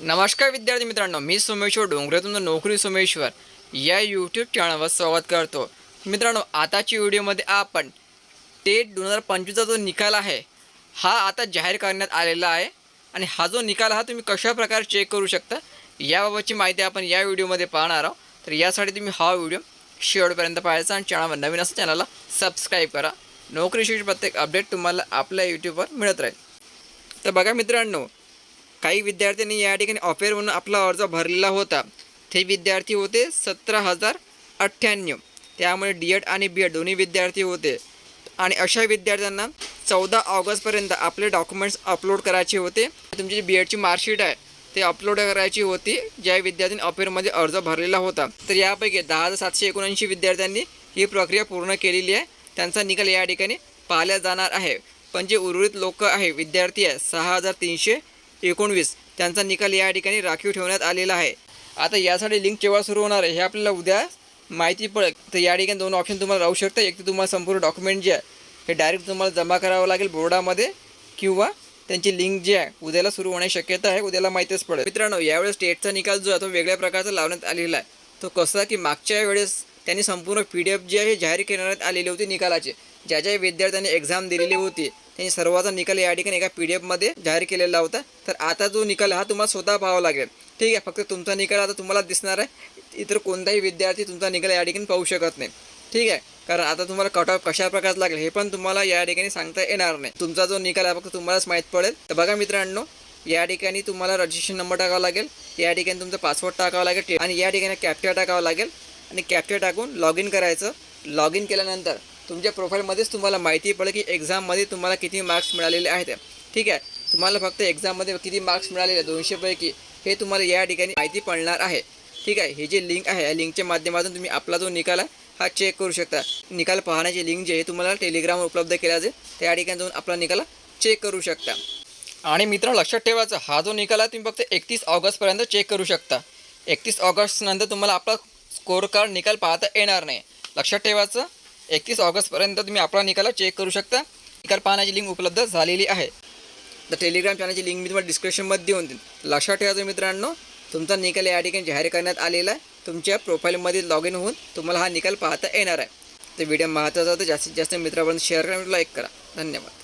नमस्कार विद्यार्थी मित्रांनो मी सोमेश्वर डोंगरेतून नोकरी सोमेश्वर. या यूट्यूब चॅनलवर स्वागत करतो. मित्रांनो आताच्या व्हिडिओमध्ये आपण टेट दोन हजार पंचवीसचा जो निकाल आहे हा आता जाहीर करण्यात आलेला आहे. आणि हा जो निकाल हा तुम्ही कशा प्रकारे चेक करू शकता याबाबतची माहिती आपण या व्हिडिओमध्ये पाहणार आहोत. तर यासाठी तुम्ही हा व्हिडिओ शेवटपर्यंत पाहायचा आणि चॅनलवर नवीन असं चॅनलला सबस्क्राईब करा. नोकरीशी प्रत्येक अपडेट तुम्हाला आपल्या यूट्यूबवर मिळत राहील. तर बघा मित्रांनो काही विद्यार्थ्यांनी या ठिकाणी ऑफेअर म्हणून आपला अर्ज भरलेला होता. ते विद्यार्थी होते सतरा हजार अठ्ठ्याण्णव. त्यामुळे डी एड आणि बी एड दोन्ही विद्यार्थी होते. आणि अशा विद्यार्थ्यांना चौदा ऑगस्टपर्यंत आपले डॉक्युमेंट्स अपलोड करायचे होते. तुमची जी बी एडची मार्कशीट आहे ते अपलोड करायची होती ज्या विद्यार्थ्यांनी अफेअरमध्ये अर्ज भरलेला होता. तर यापैकी दहा हजार सातशे एकोणऐंशी विद्यार्थ्यांनी ही प्रक्रिया पूर्ण केलेली आहे. त्यांचा निकाल या ठिकाणी पाहिला जाणार आहे. पण जे उर्वरित लोक आहे विद्यार्थी आहे सहा हजार तीनशे एकोणवीस. त्यांचा निकाल या ठिकाणी राखीव ठेवण्यात आलेला आहे. आता यासाठी लिंक केव्हा सुरू होणार आहे हे आपल्याला उद्या माहिती पडेल. तर या ठिकाणी दोन ऑप्शन तुम्हाला राहू शकतं एक तर तुम्हाला संपूर्ण डॉक्युमेंट जे आहे हे डायरेक्ट तुम्हाला जमा करावं लागेल बोर्डामध्ये किंवा त्यांची लिंक जी आहे उद्याला सुरू होण्याची शक्यता आहे उद्याला माहितीच पडेल. मित्रांनो यावेळेस स्टेटचा निकाल जो आहे तो वेगळ्या प्रकारचा लावण्यात आलेला आहे. तो कसा की मागच्या वेळेस त्यांनी संपूर्ण पी डी एफ जी आहे हे जाहीर करण्यात आलेली होती निकालाचे. ज्या ज्या विद्यार्थ्यांनी एक्झाम दिलेली होती त्यांनी सर्वांचा निकाल या ठिकाणी एका पी डी एफमध्ये जाहीर केलेला होता. तर आता जो निकाल हा तुम्हाला स्वतः पाहावा लागेल. ठीक आहे फक्त तुमचा निकाल आता तुम्हाला दिसणार आहे. इतर कोणताही विद्यार्थी तुमचा निकाल या ठिकाणी पाहू शकत नाही. ठीक आहे कारण आता तुम्हाला कट ऑफ कशा प्रकारचं लागेल हे पण तुम्हाला या ठिकाणी सांगता येणार नाही. तुमचा जो निकाल आहे फक्त तुम्हालाच माहीत पडेल. तर बघा मित्रांनो या ठिकाणी तुम्हाला रजिस्ट्रेशन नंबर टाकावा लागेल. या ठिकाणी तुमचा पासवर्ड टाकावा लागेल. आणि या ठिकाणी कॅप्चर टाकावा लागेल. आणि कॅप्चर टाकून लॉग इन करायचं. लॉग इन केल्यानंतर तुमच्या प्रोफाईलमध्येच तुम्हाला माहिती पडेल की एक्झाममध्ये तुम्हाला किती मार्क्स मिळालेले आहेत. ठीक आहे? तुम्हाला फक्त एक्झाममध्ये किती मार्क्स मिळालेले दोनशेपैकी हे तुम्हाला या ठिकाणी माहिती पडणार आहे. ठीक आहे? हे जे लिंक आहे या लिंकच्या माध्यमातून तुम्ही आपला जो निकाल आहे हा चेक करू शकता. निकाल पाहण्याची लिंक जे आहे तुम्हाला टेलिग्रामवर उपलब्ध केला जाईल. त्या ठिकाणी जाऊन आपला निकाल चेक करू शकता. आणि मित्र लक्षात ठेवायचा हा जो निकाल आहे तुम्ही फक्त एकतीस ऑगस्टपर्यंत चेक करू शकता. एकतीस ऑगस्टनंतर तुम्हाला आपला स्कोअर कार्ड निकाल पाहता येणार नाही. लक्षात ठेवायचं एकतीस ऑगस्टपर्यंत तुम्ही आपला निकाल चेक करू शकता. निकाल पाहण्याची लिंक उपलब्ध झालेली आहे. तर टेलिग्राम चॅनलची लिंक मी तुम्हाला डिस्क्रिप्शनमध्ये देऊन देईन. लक्षात ठेवायचं मित्रांनो तुमचा निकाल या ठिकाणी जाहीर करण्यात आलेला आहे. तुमच्या प्रोफाईलमध्ये लॉग इन होऊन तुम्हाला हा निकाल पाहता येणार आहे. तर व्हिडिओ महत्त्वाचा तर जास्तीत जास्त मित्रापर्यंत शेअर करा लाईक करा. धन्यवाद.